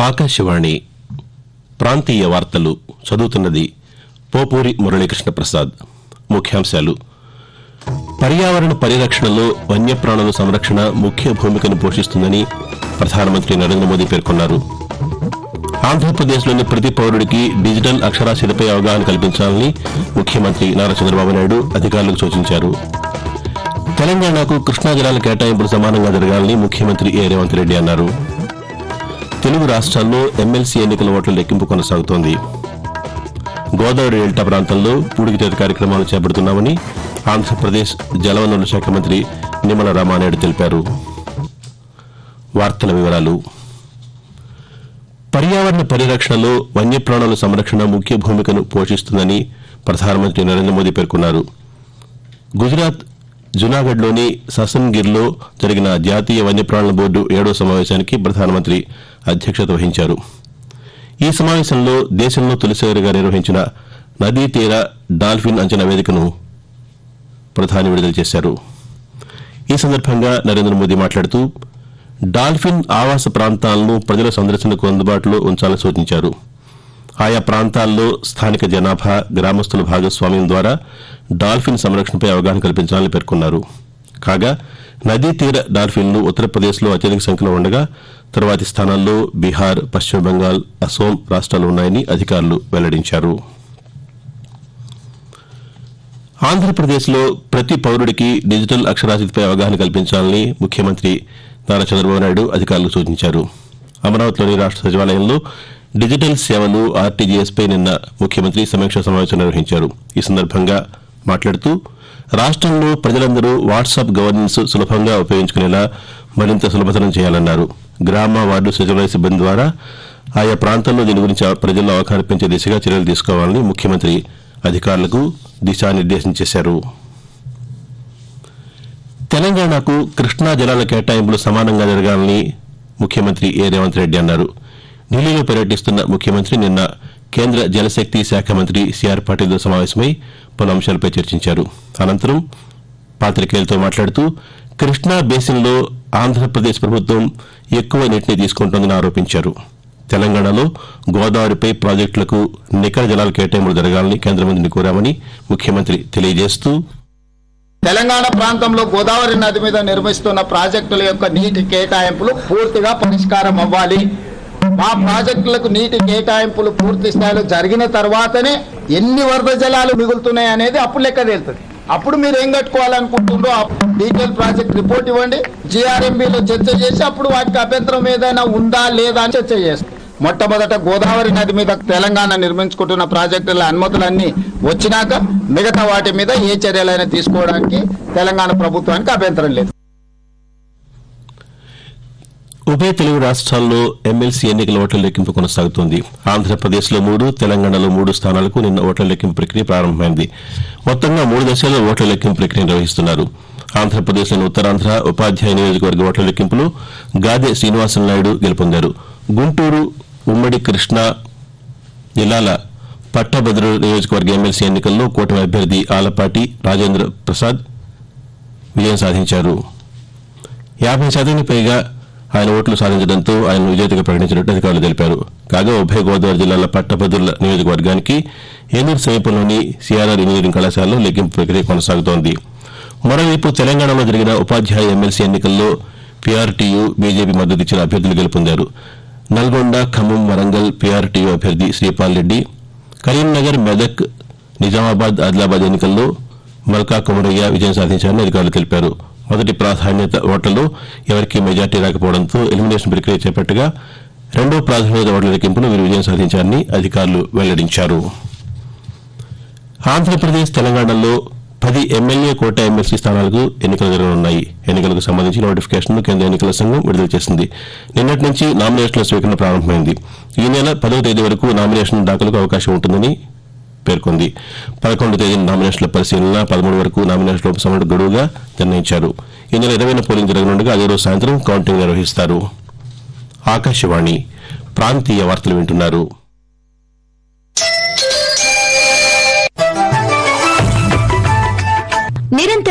ఆకాశవాణి ప్రాంతీయ వార్తలు చదువుతున్నది పోపూరి మురళీకృష్ణ ప్రసాద్. ముఖ్యాంశాలు. పర్యావరణ పరిరక్షణలో వన్యప్రాణుల సంరక్షణ ముఖ్య భూమికను పోషిస్తుందని ప్రధానమంత్రి నరేంద్ర మోదీ పేర్కొన్నారు. ఆంధ్రప్రదేశ్లోని ప్రతి పౌరుడికి డిజిటల్ అక్షరాస్యతపై అవగాహన కల్పించాలని ముఖ్యమంత్రి నారా చంద్రబాబు నాయుడు అధికారులకు సూచించారు. తెలంగాణకు కృష్ణా జలాల కేటాయింపులు సమానంగా జరగాలని ముఖ్యమంత్రి ఏ రేవంత్ రెడ్డి అన్నారు. తెలుగు రాష్ట్రాల్లో ఎమ్మెల్సీ ఎన్నికల ఓట్ల లెక్కింపు కొనసాగుతోంది. గోదావరి డెల్టా ప్రాంతంలో పూడికితేత కార్యక్రమాలు చేపడుతున్నామని ఆంధ్రప్రదేశ్ జలవనరుల శాఖ మంత్రి నిమ్మల రామానాయుడు తెలిపారు. వార్తల వివరాలు. పర్యావరణ పరిరక్షణలో వన్యప్రాణుల సంరక్షణ ముఖ్య భూమికను పోషిస్తుందని ప్రధానమంత్రి నరేంద్ర మోదీ పేర్కొన్నారు. గుజరాత్ జునాగఢ్లోని ససన్గిర్లో జరిగిన జాతీయ వన్యప్రాణుల బోర్డు ఏడో సమావేశానికి ప్రధానమంత్రి అధ్యక్షత వహించారు. ఈ సమావేశంలో దేశంలో తొలిసారిగా నిర్వహించిన నదీ తీర డాల్ఫిన్ అంచనా వేదికను ప్రధాని విడుదల చేశారు. ఈ సందర్భంగా నరేంద్ర మోదీ మాట్లాడుతూ డాల్ఫిన్ ఆవాస ప్రాంతాలను ప్రజల సందర్శనకు అందుబాటులో ఉంచాలని సూచించారు. ఆయా ప్రాంతాల్లో స్థానిక జనాభా గ్రామస్తుల భాగస్వామ్యం ద్వారా డాల్ఫిన్ సంరక్షణపై అవగాహన కల్పించాలని పేర్కొన్నారు. కాగా నదీ తీర డాల్ఫిన్లు ఉత్తరప్రదేశ్లో అత్యధిక సంఖ్యలో ఉండగా తరువాతి స్థానాల్లో బీహార్ పశ్చిమ బెంగాల్ అసోం రాష్ట్రాలు ఉన్నాయని అధికారులు వెల్లడించారు. ఆంధ్రప్రదేశ్లో ప్రతి పౌరుడికి డిజిటల్ అక్షరాస్యతపై అవగాహన కల్పించాలని ముఖ్యమంత్రి నారా చంద్రబాబు నాయుడు అధికారులకు సూచించారు. అమరావతిలోని రాష్ట్ర సచివాలయంలో డిజిటల్ సేవలు ఆర్టీజీఎస్పై నిన్న ముఖ్యమంత్రి సమీక్షా సమావేశం నిర్వహించారు. ఈ సందర్భంగా మాట్లాడుతూ రాష్ట్రంలో ప్రజలందరూ వాట్సాప్ గవర్నెన్స్ సులభంగా ఉపయోగించుకునేలా మరింత సులభతరం చేయాలన్నారు. గ్రామ వార్డు సచివాలయ సిబ్బంది ద్వారా ఆయా ప్రాంతాల్లో దీని గురించి ప్రజల్లో అవగాహన పెంచే దిశగా చర్యలు తీసుకోవాలని ముఖ్యమంత్రి అధికారులకు దిశానిర్దేశం చేశారు. తెలంగాణకు కృష్ణా జలాల కేటాయింపులు సమానంగా జరగాలని ముఖ్యమంత్రి ఏ రేవంత్ రెడ్డి అన్నారు. ఢిల్లీలో పర్యటిస్తున్న ముఖ్యమంత్రి నిన్న కేంద్ర జలశక్తి శాఖ మంత్రి సిఆర్ పాటిల్తో సమావేశమై పలు అంశాలపై చర్చించారు. అనంతరం పాత్రికేయులతో మాట్లాడుతూ కృష్ణా బేసిన్లో ఆంధ్రప్రదేశ్ ప్రభుత్వం ఎక్కువ నీటిని తీసుకుంటోందని ఆరోపించారు. తెలంగాణలో గోదావరిపై ప్రాజెక్టులకు నికర జలాల కేటాయింపులు జరగాలని కేంద్ర మంత్రిని కోరామని ముఖ్యమంత్రి తెలియజేస్తూ తెలంగాణ ప్రాంతంలో గోదావరి నది మీద నిర్మిస్తున్న ప్రాజెక్టుల యొక్క నీటి కేటాయింపులు పూర్తిగా పరిష్కారం అవ్వాలి. ఆ ప్రాజెక్టులకు నీటి కేటాయింపులు పూర్తి స్థాయిలో జరిగిన తర్వాతనే ఎన్ని వరద జలాలు మిగులుతున్నాయి అనేది అప్పుడు లెక్క తేలుతుంది. అప్పుడు మీరు ఏం కట్టుకోవాలనుకుంటుండ్రో ఆ డీటెయిల్ ప్రాజెక్ట్ రిపోర్ట్ ఇవ్వండి. జీఆర్ఎంబీలో చర్చ చేసి అప్పుడు వాటికి అభ్యంతరం ఏదైనా ఉందా లేదా అని చర్చ చేస్తాం. మొట్టమొదట గోదావరి నది మీద తెలంగాణ నిర్మించుకుంటున్న ప్రాజెక్టుల అనుమతులన్నీ వచ్చినాక మిగతా వాటి మీద ఏ చర్యలైనా తీసుకోవడానికి తెలంగాణ ప్రభుత్వానికి అభ్యంతరం లేదు. ఉభయ తెలుగు రాష్ట్రాల్లో ఎమ్మెల్సీ ఎన్నికల ఓట్ల లెక్కింపు కొనసాగుతోంది. ఆంధ్రప్రదేశ్లో మూడు తెలంగాణలో మూడు స్థానాలకు నిన్న ఓట్ల లెక్కింపు ప్రక్రియ ప్రారంభమైంది. మొత్తంగా మూడు దశల్లో ఓట్ల లెక్కింపు ప్రక్రియ నిర్వహిస్తున్నారు. ఆంధ్రప్రదేశ్లోని ఉత్తరాంధ్ర ఉపాధ్యాయ నియోజకవర్గ ఓట్ల లెక్కింపులో గాదె శ్రీనివాసన్ నాయుడు గెలుపొందారు. గుంటూరు ఉమ్మడి కృష్ణా జిల్లాల పట్టభద్రుల నియోజకవర్గ ఎమ్మెల్సీ ఎన్నికల్లో కూటమి అభ్యర్థి ఆలపాటి రాజేంద్ర ప్రసాద్ విజయం సాధించారు. యాభై శాతానికి పైగా ఆయన ఓట్లు సాధించడంతో ఆయన విజేతగా ప్రకటించినట్టు అధికారులు తెలిపారు. కాగా ఉభయ గోదావరి జిల్లాల పట్టభద్రుల నియోజకవర్గానికి ఏలూరు సమీపంలోని సిఆర్ఆర్ ఇంజనీరింగ్ కళాశాలలో లెక్కింపు ప్రక్రియ కొనసాగుతోంది. మరోవైపు తెలంగాణలో జరిగిన ఉపాధ్యాయ ఎమ్మెల్సీ ఎన్నికల్లో పీఆర్టీయూ బీజేపీ మద్దతు ఇచ్చిన అభ్యర్థులు గెలుపొందారు. నల్గొండ ఖమ్మం వరంగల్ పీఆర్టీయూ అభ్యర్థి శ్రీపాల్ రెడ్డి కరీంనగర్ మెదక్ నిజామాబాద్ ఆదిలాబాద్ ఎన్నికల్లో మల్కా కుమరయ్య విజయం సాధించారని అధికారులు తెలిపారు. మొదటి ప్రాధాన్యత ఓట్లలో ఎవరికీ మెజార్టీ రాకపోవడంతో ఎలిమినేషన్ ప్రక్రియ చేపట్టగా రెండో ప్రాధాన్యత ఓట్ల లెక్కింపులో వీరు విజయం సాధించారని అధికారులు వెల్లడించారు. ఆంధ్రప్రదేశ్ తెలంగాణలో పది ఎమ్మెల్యే కోట ఎమ్మెల్సీ స్థానాలకు ఎన్నికలు జరగనున్నాయి. ఎన్నికలకు సంబంధించి నోటిఫికేషన్ను కేంద్ర ఎన్నికల సంఘం విడుదల చేసింది. నిన్నటి నుంచి నామినేషన్ల స్వీకరణ ప్రారంభమైంది. ఈ నెల పదో తేదీ వరకు నామినేషన్ దాఖలకు అవకాశం ఉంటుందని పేర్కొంది. పదకొండు తేదీన నామినేషన్ల పరిశీలన పదమూడు వరకు నామినేషన్ల ఉపసంహరణ గడువుగా నిర్ణయించారు. ఈ నెల ఇరవైన పోలింగ్ జరగనుండగా అదే రోజు సాయంత్రం కౌంటింగ్ నిర్వహిస్తారు. ఆకాశవాణి ప్రాంతీయ వార్తలు వింటున్నారు.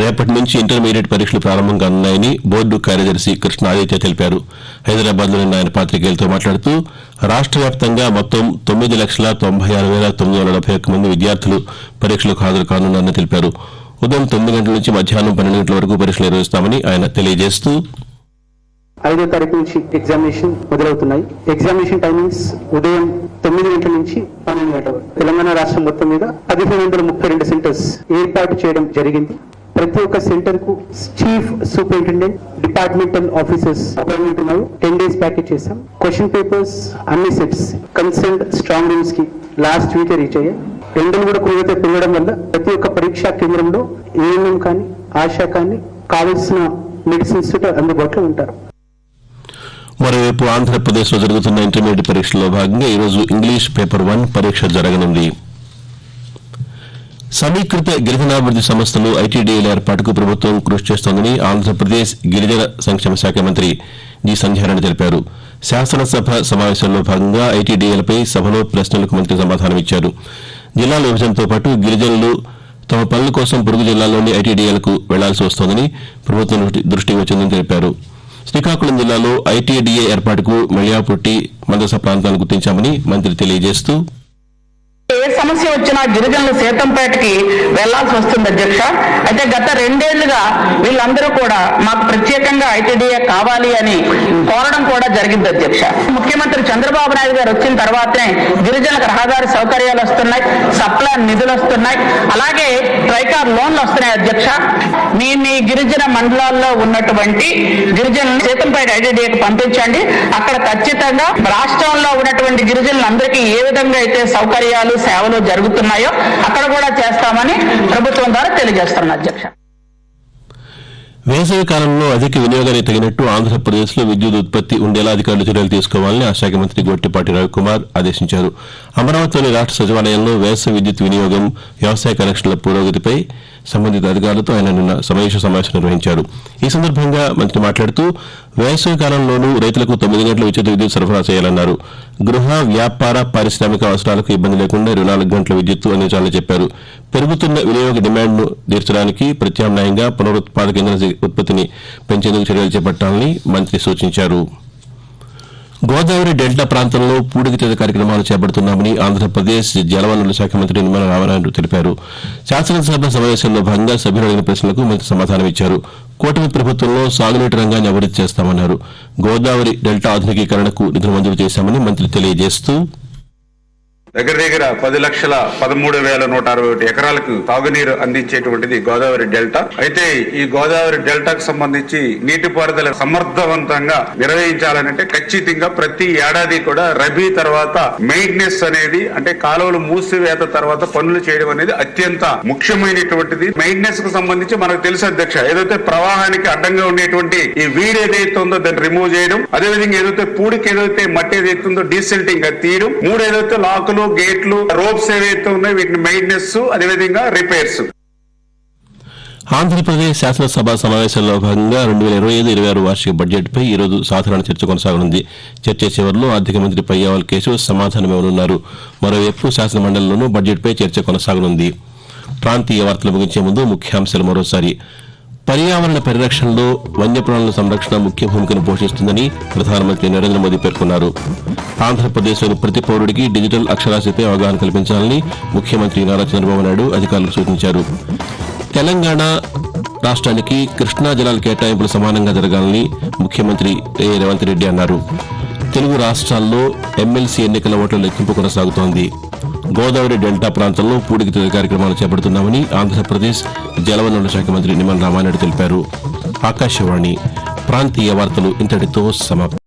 రేపటి నుంచి ఇంటర్మీడియట్ పరీక్షలు ప్రారంభం కానున్నాయని బోర్డు కార్యదర్శి కృష్ణ ఆదిత్య తెలిపారు. హైదరాబాద్లో నిన్న ఆయన పాత్రికేయులతో మాట్లాడుతూ రాష్ట్ర వ్యాప్తంగా మొత్తం తొమ్మిది లక్షల తొంభై ఆరు వేల తొమ్మిది వందల డెబ్బై ఒక్క మంది విద్యార్థులు పరీక్షలకు హాజరు కానున్నారని తెలిపారు. ఉదయం తొమ్మిది గంటల నుంచి మధ్యాహ్నం పన్నెండు గంటల వరకు పరీక్షలు నిర్వహిస్తామని ఆయన తెలియజేస్తూ ఐదో తారీఖు నుంచి ఎగ్జామినేషన్ మొదలవుతున్నాయి. ఎగ్జామినేషన్ టైమింగ్స్ ఉదయం తొమ్మిది గంటల నుంచి పన్నెండు గంటల వరకు. తెలంగాణ రాష్ట్రం మొత్తం మీద పదిహేను వందల ముప్పై రెండు సెంటర్స్ ఏర్పాటు చేయడం జరిగింది. ప్రతి ఒక్క సెంటర్కు chief superintendent departmental officers appointment ten days package చేశాం. క్వశ్చన్ పేపర్స్ అన్ని సెట్స్ కన్సర్న్ స్ట్రాంగ్ రూమ్స్కి లాస్ట్ వీక్ రీచ్ అయ్యాయి. ఎండలు కూడా కుదిరితే పెరగడం వల్ల ప్రతి ఒక్క పరీక్షా కేంద్రంలో ఏఎన్ఎం కానీ ఆశా కానీ కావలసిన మెడిసిన్స్ అందుబాటులో ఉంటారు. మరోవైపు ఆంధ్రప్రదేశ్లో జరుగుతున్న ఇంటర్మీడియట్ పరీక్షలో భాగంగా ఈరోజు ఇంగ్లీష్ పేపర్ వన్ పరీక్ష జరగనుంది. సమీకృత గిరిజనాభివృద్ధి సంస్థలు ఐటీడీఏల ఏర్పాటుకు ప్రభుత్వం కృషి చేస్తోందని ఆంధ్రప్రదేశ్ గిరిజన సంక్షేమ శాఖ మంత్రి జి సంధ్యారాయణ తెలిపారు. శాసనసభ సమావేశంలో భాగంగా ఐటీడీఏలపై సభలో ప్రశ్నలకు మంత్రి సమాధానమిచ్చారు జిల్లాల విభజనతో పాటు గిరిజనులు తమ పనుల కోసం పొరుగు జిల్లాల్లోని ఐటీడీఏలకు వెళ్ళాల్సి వస్తోందని ప్రభుత్వం దృష్టి- దృష్టికి వచ్చిందని తెలిపారు. శ్రీకాకుళం జిల్లాలో ఐటీడీఏ ఏర్పాటుకు మెళియాపుట్టి మందస ప్రాంతాలను గుర్తించామని మంత్రి తెలియజేస్తూ ఏ సమస్య వచ్చినా గిరిజనులు సీతంపేటకి వెళ్ళాల్సి వస్తుంది అధ్యక్ష. అయితే గత రెండేళ్ళుగా వీళ్ళందరూ కూడా మాకు ప్రత్యేకంగా ఐటీడీఏ కావాలి అని కోరడం కూడా జరిగింది అధ్యక్ష. ముఖ్యమంత్రి చంద్రబాబు నాయుడు గారు వచ్చిన తర్వాతనే గిరిజనులకు రహదారి సౌకర్యాలు వస్తున్నాయి సప్లా నిధులు వస్తున్నాయి. అలాగే ట్రైకార్ లోన్లు వస్తున్నాయి అధ్యక్ష. మీ మీ గిరిజన మండలాల్లో ఉన్నటువంటి గిరిజనులు సీతంపేట ఐటీడీఏకి పంపించండి. అక్కడ ఖచ్చితంగా రాష్ట్రంలో ఉన్నటువంటి గిరిజనులందరికీ ఏ విధంగా అయితే సౌకర్యాలు సేవలు జరుగుతున్నాయో అక్కడ కూడా చేస్తామని ప్రభుత్వం ద్వారా తెలియజేస్తున్నాను అధ్యక్ష. వేసవి కాలంలో అధిక వినియోగానికి తగినట్టు ఆంధ్రప్రదేశ్లో విద్యుత్ ఉత్పత్తి ఉండేలా అధికారులు చర్యలు తీసుకోవాలని ఆ శాఖ మంత్రి గొట్టిపాటి రవికుమార్ ఆదేశించారు. అమరావతిలోని రాష్ట సచివాలయంలో వేసవి విద్యుత్ వినియోగం వ్యవసాయ కనెక్షన్ల పురోగతిపై సంబంధిత అధికారులతో ఆయన నిన్న సమీక్ష సమావేశం నిర్వహించారు. ఈ సందర్భంగా మంత్రి మాట్లాడుతూ వేసవి కాలంలోనూ రైతులకు తొమ్మిది గంటల ఉచిత విద్యుత్ సరఫరా చేయాలన్నారు. గృహ వ్యాపార పారిశ్రామిక అవసరాలకు ఇబ్బంది లేకుండా ఇరవై నాలుగు గంటల విద్యుత్తు అందించాలని చెప్పారు. పెరుగుతున్న వినియోగ డిమాండ్ను తీర్చడానికి ప్రత్యామ్నాయంగా పునరుత్పాదక ఇంధన ఉత్పత్తిని పెంచేందుకు చర్యలు చేపట్టాలని మంత్రి సూచించారు. గోదావరి డెల్టా ప్రాంతంలో పూడికతీత కార్యక్రమాలు చేపడుతున్నామని ఆంధ్రప్రదేశ్ జలవనరుల శాఖ మంత్రి నిమ్మల రామనాయుడు తెలిపారు. శాసనసభ సమావేశంలో భాగంగా సభ్యులు అడిగిన ప్రశ్నలకు మంత్రి సమాధానం ఇచ్చారు. కూటమి ప్రభుత్వంలో సాగునీటి రంగాన్ని అభివృద్ధి చేస్తామన్నారు. గోదావరి డెల్టా ఆధునికీకరణకు నిధులు మంజూరు చేశామని మంత్రి తెలియజేస్తూ దగ్గర దగ్గర పది లక్షల పదమూడు వేల నూట అరవై ఒకటి ఎకరాలకు తాగునీరు అందించేటువంటిది గోదావరి డెల్టా. అయితే ఈ గోదావరి డెల్టాకు సంబంధించి నీటిపారుదల సమర్థవంతంగా నిర్వహించాలనంటే ఖచ్చితంగా ప్రతి ఏడాది కూడా రబీ తర్వాత మెయింటెనెన్స్ అనేది అంటే కాలువలు మూసివేత తర్వాత పనులు చేయడం అనేది అత్యంత ముఖ్యమైనటువంటిది. మెయింటెనెన్స్కు సంబంధించి మనకు తెలుసు అధ్యక్ష ఏదైతే ప్రవాహానికి అడ్డంగా ఉండేటువంటి ఈ వీడ్ ఏదైతే ఉందో దాన్ని రిమూవ్ చేయడం అదేవిధంగా ఏదైతే పూడికి ఏదైతే మట్టి ఏదైతే ఉందో డీసెల్టింగ్ తీయడం మూడు ఏదైతే లాకులు గేట్లు రోప్స్ ఏవైతే ఉన్నాయో వీటిని మెయింటెనెన్స్ అదేవిధంగా రిపేర్స్ ఆంధ్రప్రదేశ్ శాసనసభ సమావేశంలో భాగంగా రెండు వేల ఇరవై ఐదు ఇరవై ఆరు వార్షిక బడ్జెట్పై ఈ రోజు సాధారణ చర్చ కొనసాగనుంది. చర్చ చివరిలో ఆర్థిక మంత్రి పయ్యావల్ కేశవ్ సమాధానమివ్వనున్నారు మరోవైపు శాసన మండలిలోనూ బడ్జెట్పై చర్చ కొనసాగనుంది. ప్రాంతీయ వార్తలు ముగించే ముందు ముఖ్యాంశాలు మరోసారి. పర్యావరణ పరిరక్షణలో వన్యప్రాణుల సంరక్షణ ముఖ్య భూమికను పోషిస్తుందని ప్రధానమంత్రి నరేంద్ర మోదీ పేర్కొన్నారు. ఆంధ్రప్రదేశ్లోని ప్రతి పౌరుడికి డిజిటల్ అక్షరాస్యతపై అవగాహన కల్పించాలని ముఖ్యమంత్రి నారా చంద్రబాబు నాయుడు అధికారులకు సూచించారు. తెలంగాణ రాష్ట్రానికి కృష్ణా జలాల కేటాయింపులు సమానంగా జరగాలని ముఖ్యమంత్రి ఏ రేవంత్ రెడ్డి అన్నారు. తెలుగు రాష్ట్రాల్లో ఎమ్మెల్సీ ఎన్నికల ఓట్ల లెక్కింపు కొనసాగుతోంది. గోదావరి డెల్టా ప్రాంతంలో పూడికి కార్యక్రమాలు చేపడుతున్నామని ఆంధ్రప్రదేశ్ జలవనరుల శాఖ మంత్రి నిమ్మల రామారెడ్డి తెలిపారు. ఆకాశవాణి ప్రాంతీయ వార్తలు ఇంతటితో సమాప్తం.